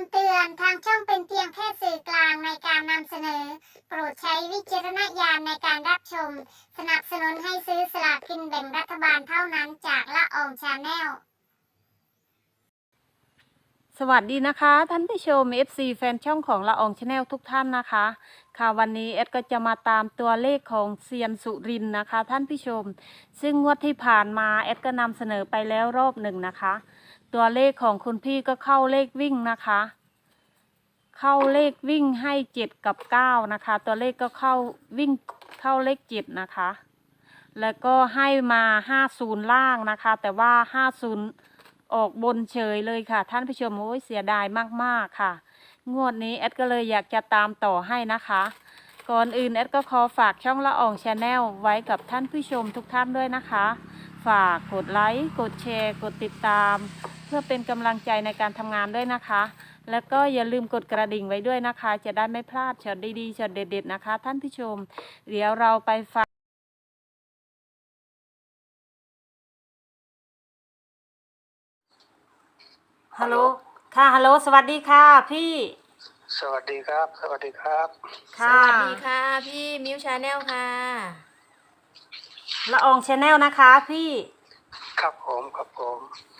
ำเตือนทางช่องเป็นเพียงแค่สื่อกลางในการนำเสนอ โปรดใช้วิจารณญาณในการรับชม สนับสนุนให้ซื้อสลากกินแบ่งรัฐบาลเท่านั้นจากละอองชาแนลสวัสดีนะคะ ท่านผู้ชม FC แฟนช่องของละอองชาแนลทุกท่านนะคะ ค่ะวันนี้เอดก็จะมาตามตัวเลขของเซียนสุรินนะคะ ท่านผู้ชม ซึ่งงวดที่ผ่านมาเอดก็นำเสนอไปแล้วรอบหนึ่งนะคะ ตัวเลขของคุณพี่ก็เข้าเลขวิ่งนะคะ เข้าเลขวิ่งให้เจ็ดกับเก้านะคะ ตัวเลขก็เข้าวิ่งเข้าเลขเจ็ดนะคะ แล้วก็ให้มาห้าศูนย์ล่างนะคะ แต่ว่าห้าศูนย์ออกบนเฉยเลยค่ะ ท่านผู้ชมโอ้ยเสียดายมากๆค่ะ งวดนี้แอดก็เลยอยากจะตามต่อให้นะคะ ก่อนอื่นแอดก็ขอฝากช่องละอองชาแนลไว้กับท่านผู้ชมทุกท่านด้วยนะคะ ฝากกดไลค์กดแชร์ กดติดตาม เพื่อเป็นกำลังใจในการทำงานด้วยนะคะ แล้วก็อย่าลืมกดกระดิ่งไว้ด้วยนะคะ จะได้ไม่พลาดช็อตดีๆช็อตเด็ดๆนะคะ ท่านผู้ชม เดี๋ยวเราไปฟังฮัลโหลค่ะฮัลโหลสวัสดีค่ะพี่ สวัสดีครับ สวัสดีครับ สค่ะวัสดีค่ะ พี่มิวชาแนลค่ะ ละอองชาแนลนะคะพี่ ครับผม ครับผม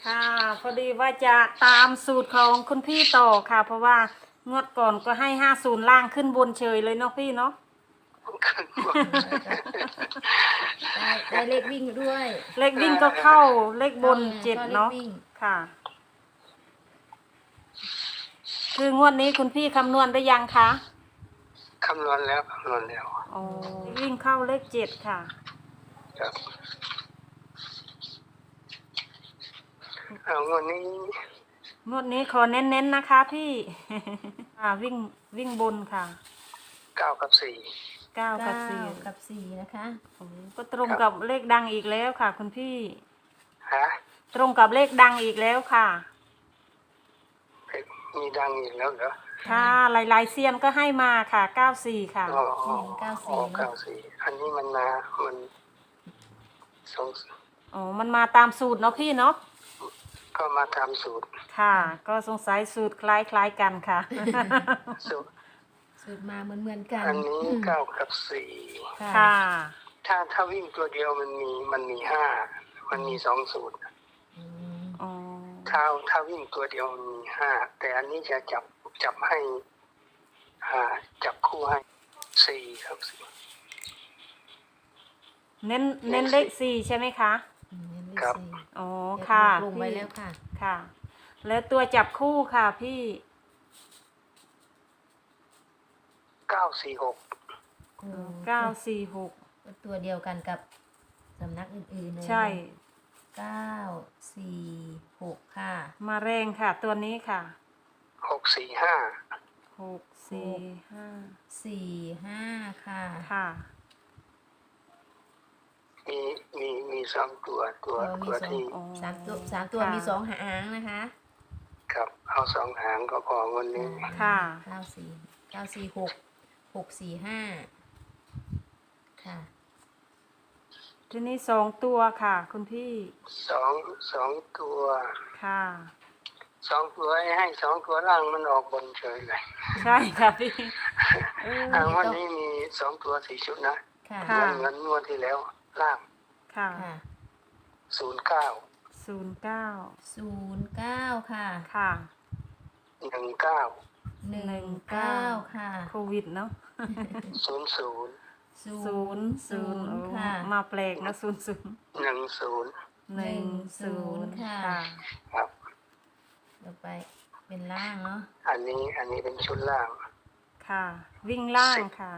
ค่ะพอดีว่าจะตามสูตรของคุณพี่ต่อค่ะ เพราะว่างวดก่อนก็ให้ห้าศูนย์ล่างขึ้นบนเฉยเลยเนาะพี่เนาะขึ้นบนได้ได้เลขวิ่งด้วยเลขวิ่งก็เข้าเลขบนเข้าเจ็ดเข้าเลขเนาะวิ่งค่ะ คืองวดนี้คุณพี่คำนวณได้ยังคะคำนวณแล้วคำนวณแล้วอ๋อวิ่งเข้าเลขเจ็ดค่ะ ครับ เอาวันนี้งวดนี้ขอเน้นๆนะคะพี่ อ่าวิ่งวิ่งบนค่ะเก้ากับสี่ เก้ากับเก้าสี่กับสี่นะคะโอ้ก็ตรงกับเลขดังอีกแล้วค่ะ คุณพี่ ฮะตรงกับเลขดังอีกแล้วค่ะ มีดังอีกแล้วเหรอค่ะหลายๆเซียนก็ให้มาค่ะเก้าสี่ค่ะ อ๋อหนึ่งเก้าสี่อ๋อเก้าสี่อันนี้มันมามันสงอ๋อ มันมาตามสูตรเนาะพี่เนาะ ก็มาตามสูตร ค่ะ ก็สงสัยสูตรคล้ายๆกันค่ะ สูตรสูตรมาเหมือนเหมือนๆกันอันนี้อืมเก้ากับสี่ค่ะ ถ้าถ้าวิ่งตัวเดียวมันมีมันมีห้ามันมีสองสูตรอืมอ๋อถ้าถ้าวิ่งตัวเดียวมีห้าแต่อันนี้จะจับจับให้อ่าจับคู่ให้สี่ครับสี่เน้นเน้นเลขสี่ใช่ไหมคะอืมเลข ครับสี่อ๋อเดี๋ยวค่ะลงไว้พี่แล้วค่ะ ค่ะ แล้วตัวจับคู่ค่ะพี่เก้าสี่หกอืมเก้าสี่หกตัวเดียวกันกับสำนักอื่นๆเลยใช่เก้าสี่หกค่ะ มาแรงค่ะ ตัวนี้ค่ะหกสี่ห้าหกสี่ห้าสี่ห้าค่ะค่ะ มีมี มีสองตัวตัวเรามีตัวสอง ที่อ๋อสามตัวสามตัวค่ะมีสองหางนะคะครับเอาสองหางก็พอวันนี้ค่ะ เก้าสี่เก้าสี่หกหกสี่ห้าค่ะ ทีนี้สองตัวค่ะ คุณพี่สองสองตัวค่ะ สองตัวให้ให้สองตัวล่างมันออกบนเฉยเลยใช่ค่ะพี่เอออ่าวันต้องนี้มีสองตัวสี่ชุดนะค่ะค่ะ เหมือนเหมือนงวดที่แล้วล่าง ค่ะค่ะศูนย์เก้าศูนย์เก้าศูนย์เก้าค่ะค่ะหนึ่งเก้าหนึ่งเก้าค่ะโควิดเนาะศูนย์ศูนย์ศูนย์ศูนย์โอ้ค่ะมาแปลกนะศูนย์ศูนย์หนึ่งศูนย์หนึ่งศูนย์ค่ะค่ะครับต่อไปเป็นล่างเนาะอันนี้อันนี้เป็นชุดล่าง ค่ะ วิ่งล่างค่ะ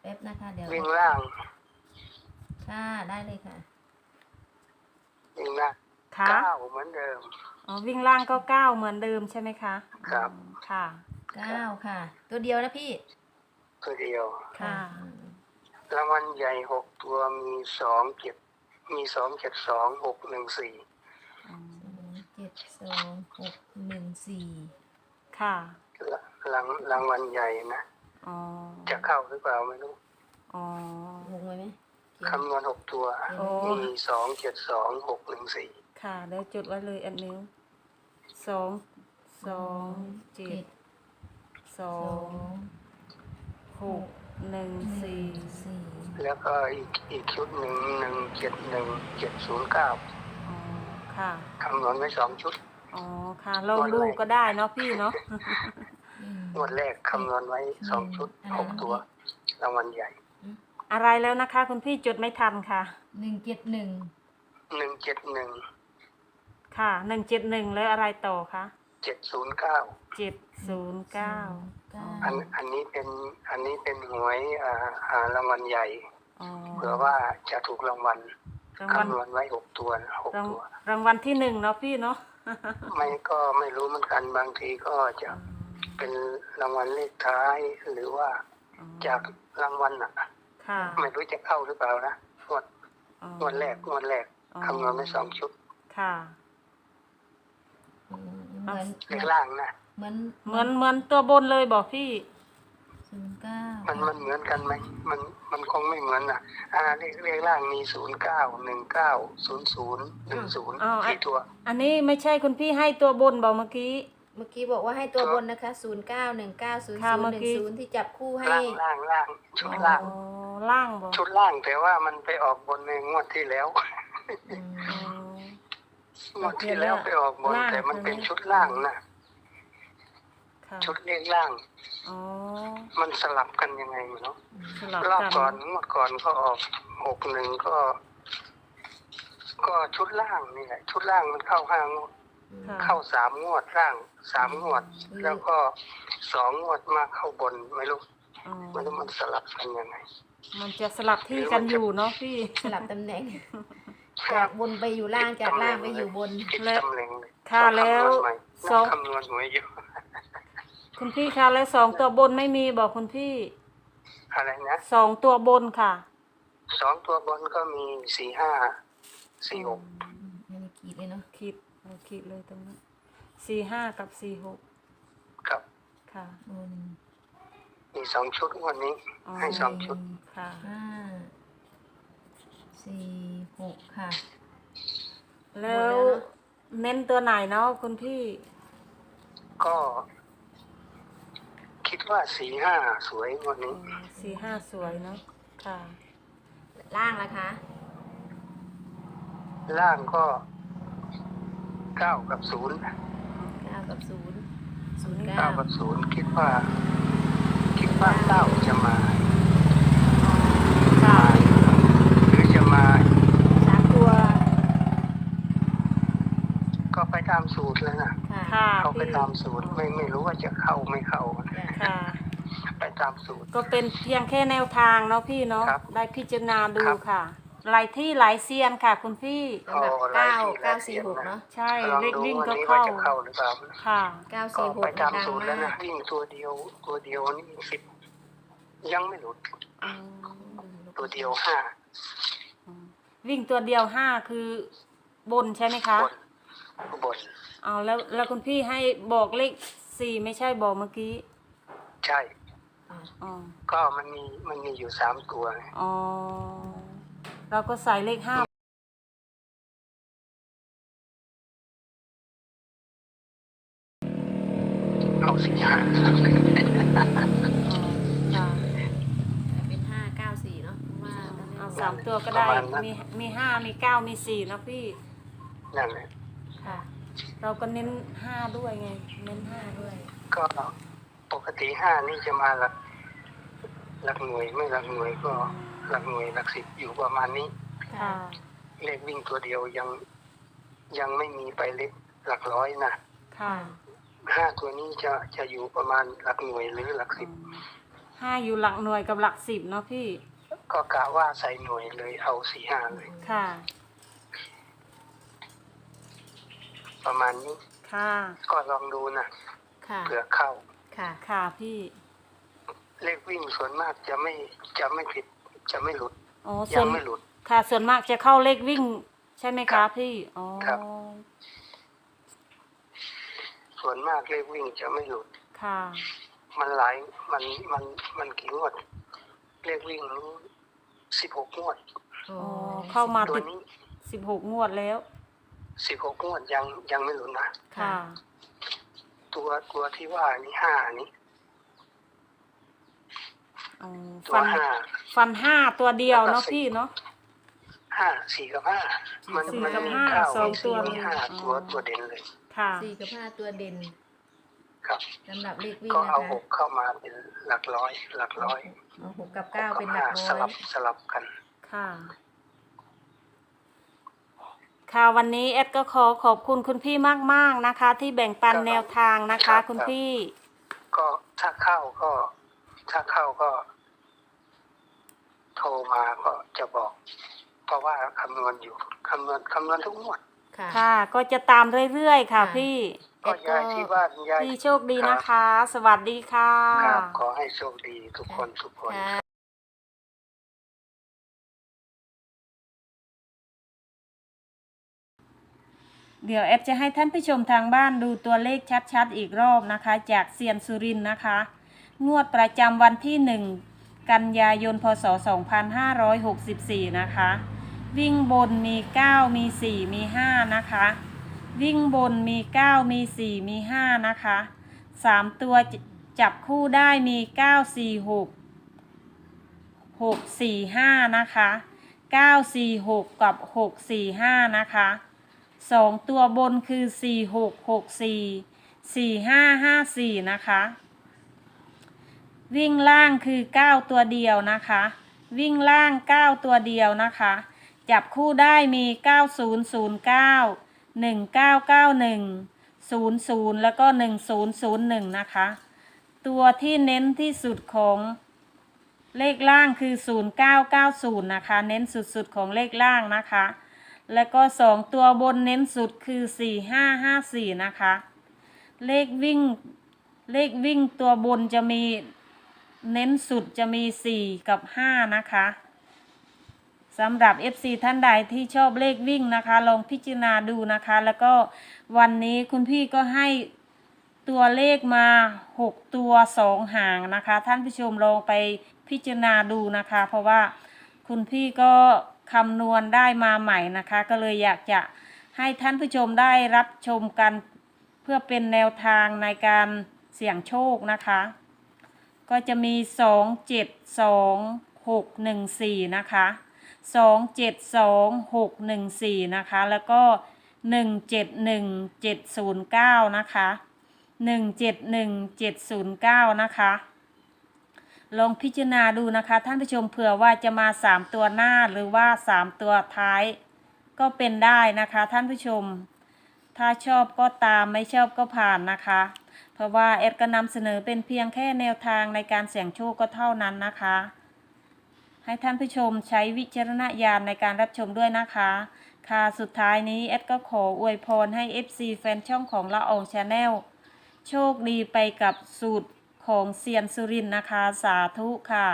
แป๊บนะคะเดี๋ยววิ่งล่าง ค่ะ ได้เลยค่ะ วิ่งล่างค่ะ เก้าเหมือนเดิม อ๋อ วิ่งล่างก็เก้าเหมือนเดิมใช่ไหมคะ ครับอืมค่ะ เก้าค่ะ ตัวเดียวนะพี่ตัวเดียวค่ะ อืมรางวัลใหญ่หกตัวมีสองเจ็ดมีสองเจ็ดสองหกหนึ่งสี่อืมสองเจ็ดสองหกหนึ่งสี่ค่ะ รางรางวัลใหญ่นะ อ๋อจะเข้าหรือเปล่าไม่รู้ อ๋อ วงไว้ไหมเขียน คำนวณหกตัว โอ้ มีสองเจ็ดสองหกหนึ่งสี่ค่ะเดี๋ยวจดไว้เลยอันนิ้วสองสองเจ็ดสอสองงหกหนึ่งหนึ่สี่งสี่แล้วก็อีกอีกชุดหนึ่งหนึ่งเจ็ดหนึ่งเจ็ดศูนย์เก้าอ๋อค่ะ คำนวณไว้สองชุดอ๋อค่ะลองดูก็ได้เนาะพี่เนาะอืมงวดแรกคำนวณไว้สองชุดหกตัวรางวัลใหญ่ อะไรแล้วนะคะ คุณพี่จดไม่ทันค่ะ หนึ่งเจ็ดหนึ่งหนึ่งเจ็ดหนึ่งค่ะหนึ่งเจ็ดหนึ่งแล้วอะไรต่อคะเจ็ดศูนย์เก้าเจ็ดศูนย์เก้าเก้าอันอันนี้เป็นอันนี้เป็นหวยอ่าอ่ารางวัลใหญ่อ๋อเผื่อว่าจะถูกรางวัลรางวัลคำนวณไว้หกตัวนะหกรางตัว รางวัลที่หนึ่งเนาะพี่เนาะไม่ก็ไม่รู้เหมือนกันบางทีก็จะเป็นรางวัลเลขท้ายหรือว่าอ๋อจากรางวัลอะ ค่ะไม่รู้จะเข้าหรือเปล่านะงวดอ๋องวดแรกงวดแรกอ๋อคำนวณไว้สองชุด ค่ะอืมเหมือนเลขล่างนะเหมือนเหมือนเหมือนตัวบนเลยบอกพี่ศูนย์เก้ามันมันเหมือนกันไหมมันมันคงไม่เหมือนอะอ่าเลขเลขล่างมีศูนย์เก้าหนึ่งเก้าศูนย์ศูนย์หนึ่งศูนย์อ้าวที่ตัว อันนี้ไม่ใช่คุณพี่ให้ตัวบนบอกเมื่อกี้ เมื่อกี้บอกว่าให้ตัวบนนะคะศูนย์เก้าหนึ่งเก้าศูนย์ค่ะศูนเมื่ย์อหนึ่กี้งศูนย์ที่จับคู่ให้ล่างล่างล่างชุดอ๋อล่างล่างบอกชุดล่างแต่ว่ามันไปออกบนในงวดที่แล้วอืมอ๋อ งวดที่แล้วไปออกบน ล่างแต่มันเป็นใช่ไหม ชุดล่างนะค่ะชุดเลขล่าง อ๋อมันสลับกันยังไงไม่รู้สลับรอบกันก่อนงวดก่อนก็ออกหกหนึ่งก็ ก็ชุดล่างนี่แหละ ชุดล่างมันเข้าห้างวด ค่ะเข้าสามงวดล่างสามงวด แล้วก็สองงวดมาเข้าบนไม่รู้อ๋อไม่รู้มันสลับกันยังไง มันจะสลับที่กันอยู่เนาะพี่ สลับตำแหน่ง จากบนไปอยู่ล่างจากล่างไปอยู่บน ผิดและตำแหน่งเลยค่ะแล้วสสอองงคำนวณหวยอยู่ คุณพี่คะแล้วสองตัวบนไม่มีบอกคุณพี่อะไรนะสองตัวบนค่ะ สองตัวบนก็มีสี่ห้าสี่หกไม่ได้ขีดเลยเนาะคิด เอาคิดเลยตรงนั้นสี่ห้ากับสี่หกกับ ค่ะบนมีสองชุดงวันนี้อ๋อให้สองชุด ค่ะห้าสี่หกค่ะ แล้วหมดแล้วเนอะเน้นตัวไหนเนาะคุณพี่ก็ คิดว่าสี่ห้าสวยงวันนี้ สี่ห้าสวยเนาะค่ะ ล่างละคะ ล่างก็ เก้ากับศูนย์เก้ากับศูนย์ศูนย์เก้าเก้ากับศูนย์คิดว่า คิดว่าเก้าจะมาค่ะหรือจะมา สามตัว ก็ไปตามสูตรแล้วนะค่ะค่ะเขาไปพี่ตามสูตรไม่ไม่รู้ว่าจะเข้าไม่เข้าจ้ะค่ะ ไปตามสูตร ก็เป็นเพียงแค่แนวทางเนาะพี่เนาะ ครับได้พิจารณาดูครับ ค่ะ หลายที่หลายเซียนค่ะ คุณพี่สำหรับอ๋อเก้าหลายที่เก้าหลายสี่หกเสียงนะเนาะใช่ลองเลขดูวิ่งวันก็นี้ว่าเข้าจะเข้าหรือเปล่าค่ะเก้าก็สี่หกไปตามดังสูตรแล้วมานะกวิ่งตัวเดียวตัวเดียวนี่สิบยังไม่หลุด อืมตัวเดียวห้าอืมวิ่งตัวเดียวห้าคือบนใช่ไหมคะบนบนเอาแล้วแล้วคุณพี่ให้บอกเลขสี่ไม่ใช่บอกเมื่อกี้ใช่อะอ๋อก็มันมีมันมีอยู่สามตัวไงอ๋อ เราก็ใส่เลขห้าเอาสี่ห้าค่ะเป็นห้าเก้าสี่เนาะเพราะว่าตอนแรกเอาสามตัวก็ได้ มีมีห้ามีเก้ามีสี่นะพี่ นั่นแหละค่ะ เราก็เน้นห้าด้วยไง เน้นห้าด้วย ก็ปกติห้านี่จะมาหลักหลักหน่วยไม่หลักหน่วยก็ หลักหน่วยหลักสิบอยู่ประมาณนี้ ค่ะ เลขวิ่งตัวเดียวยังยังไม่มีไปเลขหลักร้อยนะค่ะ ห้าตัวนี้จะจะอยู่ประมาณหลักหน่วยหรือหลักสิบห้าอยู่หลักหน่วยกับหลักสิบเนาะพี่ ก็กะว่าใส่หน่วยเลยเอาสี่ห้าเลย ค่ะ ประมาณนี้ ค่ะ ก็ลองดูนะค่ะ เผื่อเข้า ค่ะ ค่ะพี่ เลขวิ่งส่วนมากจะไม่จะไม่ผิด จะไม่หลุดอ๋อยัส่วงนไม่หลุด ค่ะ ส่วนมากจะเข้าเลขวิ่ง ใช่ไหมครัคะบพี่อ๋อครับ ส่วนมากเลขวิ่งจะไม่หลุด ค่ะมันหลายมันมันมันกี่งวด เลขวิ่งนี้สิบหกงวด อ๋ออ๋อเข้ามาตัวติดนี้สิบหกงวดแล้ว สิบหกงวดยังยังไม่หลุดนะ ค่ะตัวตัวตัวที่ว่านี่ห้านี่ อ๋อตัวฟันห้า ฟันห้าตัวเดียวเนาะพี่เนาะ ห้าสี่กับห้ามันสี่มันกับมีห้าเก้าสองมีตัสี่วมีห้าอ๋อตัวตัวเด่นเลยค่ะ สี่กับห้าตัวเด่นครับ สำหรับเลขวิ่งก็นะเอาคะหกเข้ามาเป็นหลักร้อย หลักร้อยเอาหกกับเก้าหกเป็นกับหลัห้ากสร้อลัยบสลับกัน ค่ะ ค่ะวันนี้เอดก็ขอขอบคุณคุณพี่มาก ๆนะคะ ที่แบ่งปันแนวทางนะคะคุณพี่ ก็ถ้าเข้าก็ ถ้าเข้าก็ โทรมาก็จะบอก เพราะว่าคำนวณอยู่คำนวณคำนวณทุกงวด ค่ะ ค่ะ ก็จะตามเรื่อยๆค่ะค่ะ พี่ก็ยายที่บ้านยาย พี่โชคดีนะคะ สวัสดีค่ะ ครับขอให้โชคดีทุกคนทุกคน ค่ะเดี๋ยวแอดจะให้ท่านผู้ชมทางบ้านดูตัวเลขชัดๆ อีกรอบนะคะ จากเซียนสุรินทร์นะคะ งวดประจำวันที่1 กันยายนพศ 2564 นะคะ วิ่งบนมี 9 มี 4 มี 5 นะคะ วิ่งบนมี 9 มี 4 มี 5 นะคะ 3 ตัวจับคู่ได้มี 9 4 6 6 4 5 นะคะ 9 4 6 กับ 6 4 5 นะคะสองตัวบนคือ 4 6 6 4 4 5 5 4 นะคะ วิ่งล่างคือ 9 ตัวเดียวนะคะ วิ่งล่าง 9 ตัวเดียวนะคะ จับคู่ได้มี 9009 1991 00 แล้วก็ 1001 นะคะ ตัวที่เน้นที่สุดของเลขล่างคือ 0990 นะคะ เน้นสุดๆของเลขล่างนะคะ แล้วก็ 2 ตัวบนเน้นสุดคือ 4554 นะคะ เลขวิ่งเลขวิ่งตัวบนจะมี เน้นสุดจะมี 4 กับ 5 นะคะสำหรับ FC ท่านใดที่ชอบเลขวิ่งนะคะ ลองพิจารณาดูนะคะ แล้วก็วันนี้คุณพี่ก็ให้ตัวเลขมา 6 ตัว 2 หางนะคะ ท่านผู้ชมลองไปพิจารณาดูนะคะ เพราะว่าคุณพี่ก็คำนวณได้มาใหม่นะคะ ก็เลยอยากจะให้ท่านผู้ชมได้รับชมกันเพื่อเป็นแนวทางในการเสี่ยงโชคนะคะ ก็จะมี 2 7 2 6 1 4 นะคะ 2 7 2 6 1 4 นะคะ แล้วก็ 1 7 1 7 0 9 นะคะ 1 7 1 7 0 9 นะคะ ลองพิจารณาดูนะคะ ท่านผู้ชมเผื่อว่าจะมา 3 ตัวหน้าหรือว่า 3 ตัวท้าย ก็เป็นได้นะคะท่านผู้ชม ถ้าชอบก็ตามไม่ชอบก็ผ่านนะคะ เพราะว่าเอ็ดก็นำเสนอเป็นเพียงแค่แนวทางในการเสี่ยงโชคก็เท่านั้นนะคะ ให้ท่านผู้ชมใช้วิจารณญาณในการรับชมด้วยนะคะ ค่ะสุดท้ายนี้เอ็ดก็ขออวยพรให้ FC แฟนช่องของละอองชาแนลโชคดีไปกับสูตรของเซียนสุรินนะคะสาธุค่ะ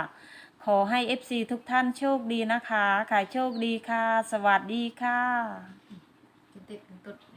ขอให้ FC ทุกท่านโชคดีนะคะขายโชคดีค่ะ สวัสดีค่ะติดๆตุ๊ด